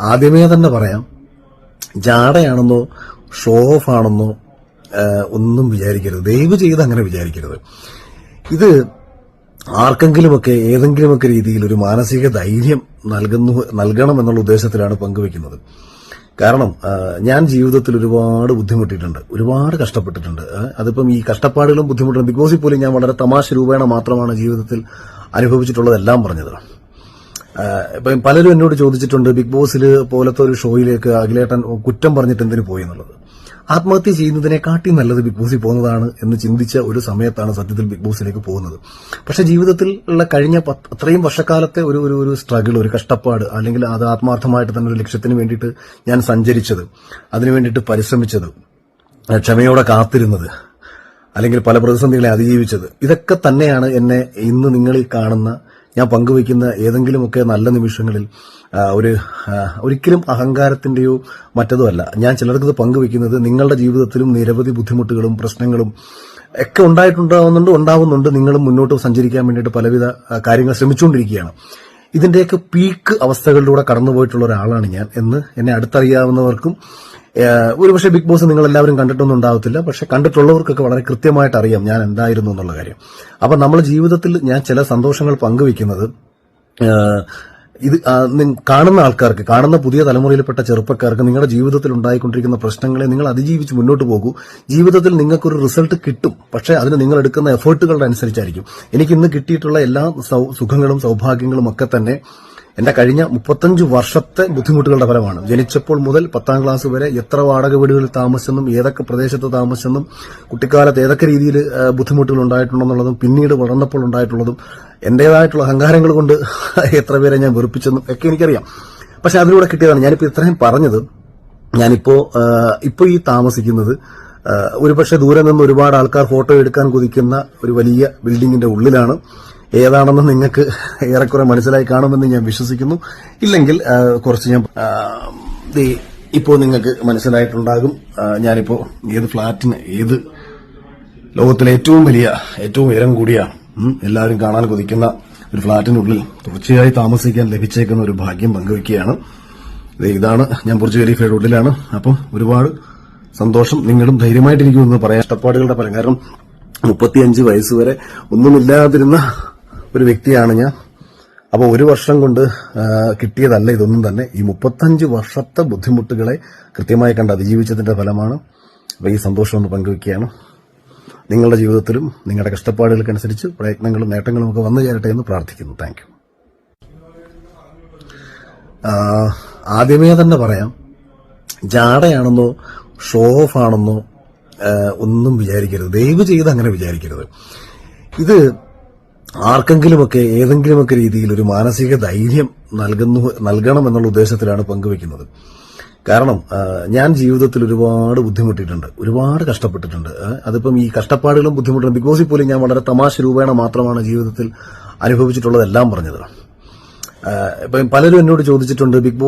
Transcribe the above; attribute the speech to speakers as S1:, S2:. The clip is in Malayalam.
S1: ആദ്യമേ തന്നെ പറയാം ജാടയാണെന്നോ ഷോ ഓഫ് ആണെന്നോ ഒന്നും വിചാരിക്കരുത്. ദയവ് ചെയ്ത് അങ്ങനെ വിചാരിക്കരുത്. ഇത് ആർക്കെങ്കിലുമൊക്കെ ഏതെങ്കിലുമൊക്കെ രീതിയിൽ ഒരു മാനസിക ധൈര്യം നൽകുന്നു നൽകണം എന്നുള്ള ഉദ്ദേശത്തിലാണ് പങ്കുവെക്കുന്നത്. കാരണം ഞാൻ ജീവിതത്തിൽ ഒരുപാട് ബുദ്ധിമുട്ടിയിട്ടുണ്ട്. ഒരുപാട് കഷ്ടപ്പെട്ടിട്ടുണ്ട്. അതിപ്പം ഈ കഷ്ടപ്പാടുകളും ബുദ്ധിമുട്ടുകളും ബിഗ് ബോസിൽ പോലും ഞാൻ വളരെ തമാശ രൂപേണ മാത്രമാണ് ജീവിതത്തിൽ അനുഭവിച്ചിട്ടുള്ളതെല്ലാം പറഞ്ഞത്. ഇപ്പം പലരും എന്നോട് ചോദിച്ചിട്ടുണ്ട് ബിഗ് ബോസിൽ പോലത്തെ ഒരു ഷോയിലേക്ക് അഖിലേട്ടൻ കുറ്റം പറഞ്ഞിട്ട് എന്തിനു പോയി എന്നുള്ളത്. ആത്മഹത്യ ചെയ്യുന്നതിനെക്കാട്ടി നല്ലത് ബിഗ് ബോസിൽ പോകുന്നതാണ് എന്ന് ചിന്തിച്ച ഒരു സമയത്താണ് സത്യത്തിൽ ബിഗ് ബോസിലേക്ക് പോകുന്നത്. പക്ഷെ ജീവിതത്തിൽ ഉള്ള കഴിഞ്ഞ അത്രയും വർഷക്കാലത്തെ ഒരു ഒരു ഒരു സ്ട്രഗിൾ ഒരു കഷ്ടപ്പാട് അല്ലെങ്കിൽ അത് ആത്മാർത്ഥമായിട്ട് തന്നെ ഒരു ലക്ഷ്യത്തിന് വേണ്ടിയിട്ട് ഞാൻ സഞ്ചരിച്ചത് അതിനു വേണ്ടിയിട്ട് പരിശ്രമിച്ചത് ക്ഷമയോടെ കാത്തിരുന്നത് അല്ലെങ്കിൽ പല പ്രതിസന്ധികളെ അതിജീവിച്ചത് ഇതൊക്കെ തന്നെയാണ് എന്നെ ഇന്ന് നിങ്ങൾ കാണുന്ന ഞാൻ പങ്കുവയ്ക്കുന്ന ഏതെങ്കിലുമൊക്കെ നല്ല നിമിഷങ്ങളിൽ ഒരു ഒരിക്കലും അഹങ്കാരത്തിന്റെയോ മറ്റതോ അല്ല. ഞാൻ ചിലർക്ക് ഇത് പങ്കുവയ്ക്കുന്നത് നിങ്ങളുടെ ജീവിതത്തിലും നിരവധി ബുദ്ധിമുട്ടുകളും പ്രശ്നങ്ങളും ഒക്കെ ഉണ്ടായിട്ടുണ്ടാവുന്നുണ്ട് ഉണ്ടാവുന്നുണ്ട്. നിങ്ങളും മുന്നോട്ട് സഞ്ചരിക്കാൻ വേണ്ടിയിട്ട് പലവിധ കാര്യങ്ങൾ ശ്രമിച്ചുകൊണ്ടിരിക്കുകയാണ്. ഇതിന്റെയൊക്കെ പീക്ക് അവസ്ഥകളിലൂടെ കടന്നുപോയിട്ടുള്ള ഒരാളാണ് ഞാൻ എന്ന് എന്നെ അടുത്തറിയാവുന്നവർക്കും ഒരുപക്ഷെ ബിഗ് ബോസ് നിങ്ങൾ എല്ലാവരും കണ്ടിട്ടൊന്നും ഉണ്ടാവത്തില്ല. പക്ഷെ കണ്ടിട്ടുള്ളവർക്കൊക്കെ വളരെ കൃത്യമായിട്ട് അറിയാം ഞാൻ എന്തായിരുന്നു എന്നുള്ള കാര്യം. അപ്പൊ നമ്മൾ ജീവിതത്തിൽ ഞാൻ ചില സന്തോഷങ്ങൾ പങ്കുവെക്കുന്നത് ഇത് കാണുന്ന ആൾക്കാർക്ക് കാണുന്ന പുതിയ തലമുറയിൽപ്പെട്ട ചെറുപ്പക്കാർക്ക് നിങ്ങളുടെ ജീവിതത്തിൽ ഉണ്ടായിക്കൊണ്ടിരിക്കുന്ന പ്രശ്നങ്ങളെ നിങ്ങൾ അതിജീവിച്ച് മുന്നോട്ട് പോകൂ. ജീവിതത്തിൽ നിങ്ങൾക്കൊരു റിസൾട്ട് കിട്ടും. പക്ഷേ അതിന് നിങ്ങൾ എടുക്കുന്ന എഫേർട്ടുകളുടെ അനുസരിച്ചായിരിക്കും. എനിക്ക് ഇന്ന് കിട്ടിയിട്ടുള്ള എല്ലാ സുഖങ്ങളും സൗഭാഗ്യങ്ങളും ഒക്കെ തന്നെ എന്റെ കഴിഞ്ഞ മുപ്പത്തഞ്ച് വർഷത്തെ ബുദ്ധിമുട്ടുകളുടെ ഫലമാണ്. ജനിച്ചപ്പോൾ മുതൽ പത്താം ക്ലാസ് വരെ എത്ര വാടക വീടുകളിൽ താമസിച്ചെന്നും ഏതൊക്കെ പ്രദേശത്ത് താമസിച്ചെന്നും കുട്ടിക്കാലത്ത് ഏതൊക്കെ രീതിയിൽ ബുദ്ധിമുട്ടുകൾ ഉണ്ടായിട്ടുണ്ടെന്നുള്ളതും പിന്നീട് വളർന്നപ്പോൾ ഉണ്ടായിട്ടുള്ളതും എന്റേതായിട്ടുള്ള അഹങ്കാരങ്ങൾ കൊണ്ട് എത്ര പേരെ ഞാൻ വെറുപ്പിച്ചെന്നും ഒക്കെ എനിക്കറിയാം. പക്ഷെ അതിലൂടെ കിട്ടിയതാണ് ഞാനിപ്പോൾ ഇത്രയും പറഞ്ഞത്. ഞാനിപ്പോ ഇപ്പൊ ഈ താമസിക്കുന്നത് ഒരുപക്ഷെ ദൂരെ നിന്ന് ഒരുപാട് ആൾക്കാർ ഫോട്ടോ എടുക്കാൻ കൊതിക്കുന്ന ഒരു വലിയ ബിൽഡിങ്ങിന്റെ ഉള്ളിലാണ്. ഏതാണെന്ന് നിങ്ങൾക്ക് ഏറെക്കുറെ മനസ്സിലായി കാണുമെന്ന് ഞാൻ വിശ്വസിക്കുന്നു. ഇല്ലെങ്കിൽ കുറച്ച് ഞാൻ ഇപ്പോൾ നിങ്ങൾക്ക് മനസ്സിലായിട്ടുണ്ടാകും. ഞാനിപ്പോൾ ഞാനിപ്പോ ഏത് ഫ്ലാറ്റിന് ഏത് ലോകത്തിലെ ഏറ്റവും വലിയ ഏറ്റവും ഉയരം കൂടിയ എല്ലാവരും കാണാൻ കൊതിക്കുന്ന ഒരു ഫ്ളാറ്റിനുള്ളിൽ തുടർച്ചയായി താമസിക്കാൻ ലഭിച്ചേക്കുന്ന ഒരു ഭാഗ്യം പങ്കുവയ്ക്കുകയാണ്. ഇതാണ് ഞാൻ പുറച്ചു ഖലീഫയുടെ ഉള്ളിലാണ് അപ്പം ഒരുപാട് സന്തോഷം നിങ്ങളും ധൈര്യമായിട്ടിരിക്കുമെന്ന് പറയാം ഇഷ്ടപ്പാടുകളുടെ പരം കാരണം മുപ്പത്തിയഞ്ച് വയസ്സ് വരെ ഒന്നുമില്ലാതിരുന്ന ഒരു വ്യക്തിയാണ് ഞാൻ. അപ്പോൾ ഒരു വർഷം കൊണ്ട് കിട്ടിയതല്ല ഇതൊന്നും തന്നെ. ഈ മുപ്പത്തഞ്ച് വർഷത്തെ ബുദ്ധിമുട്ടുകളെ കൃത്യമായി കണ്ട് അതിജീവിച്ചതിന്റെ ഫലമാണ് അപ്പോൾ ഈ സന്തോഷം ഒന്ന് പങ്കുവെക്കുകയാണ്. നിങ്ങളുടെ ജീവിതത്തിലും നിങ്ങളുടെ കഷ്ടപ്പാടുകൾക്കനുസരിച്ച് പ്രയത്നങ്ങളും നേട്ടങ്ങളും ഒക്കെ വന്നു ചേരട്ടെ എന്ന് പ്രാർത്ഥിക്കുന്നു. താങ്ക് ആദ്യമേ തന്നെ പറയാം ജാടയാണെന്നോ ഷോ ഓഫ് ആണെന്നോ ഒന്നും വിചാരിക്കരുത്. ദയവ് ചെയ്ത് അങ്ങനെ വിചാരിക്കരുത്. ഇത് ആർക്കെങ്കിലുമൊക്കെ ഏതെങ്കിലുമൊക്കെ രീതിയിൽ ഒരു മാനസിക ധൈര്യം നൽകുന്നു നൽകണം എന്നുള്ള ഉദ്ദേശത്തിലാണ് പങ്കുവെക്കുന്നത് കാരണം ഞാൻ ജീവിതത്തിൽ ഒരുപാട് ബുദ്ധിമുട്ടിയിട്ടുണ്ട്. ഒരുപാട് കഷ്ടപ്പെട്ടിട്ടുണ്ട്. അതിപ്പം ഈ കഷ്ടപ്പാടുകളും ബുദ്ധിമുട്ടും ബിക്കോസിൽ പോലും ഞാൻ വളരെ തമാശ രൂപേണ മാത്രമാണ് ജീവിതത്തിൽ അനുഭവിച്ചിട്ടുള്ളതെല്ലാം പറഞ്ഞത്. ഇപ്പം പലരും എന്നോട് ചോദിച്ചിട്ടുണ്ട് ബിഗ് ബോസ്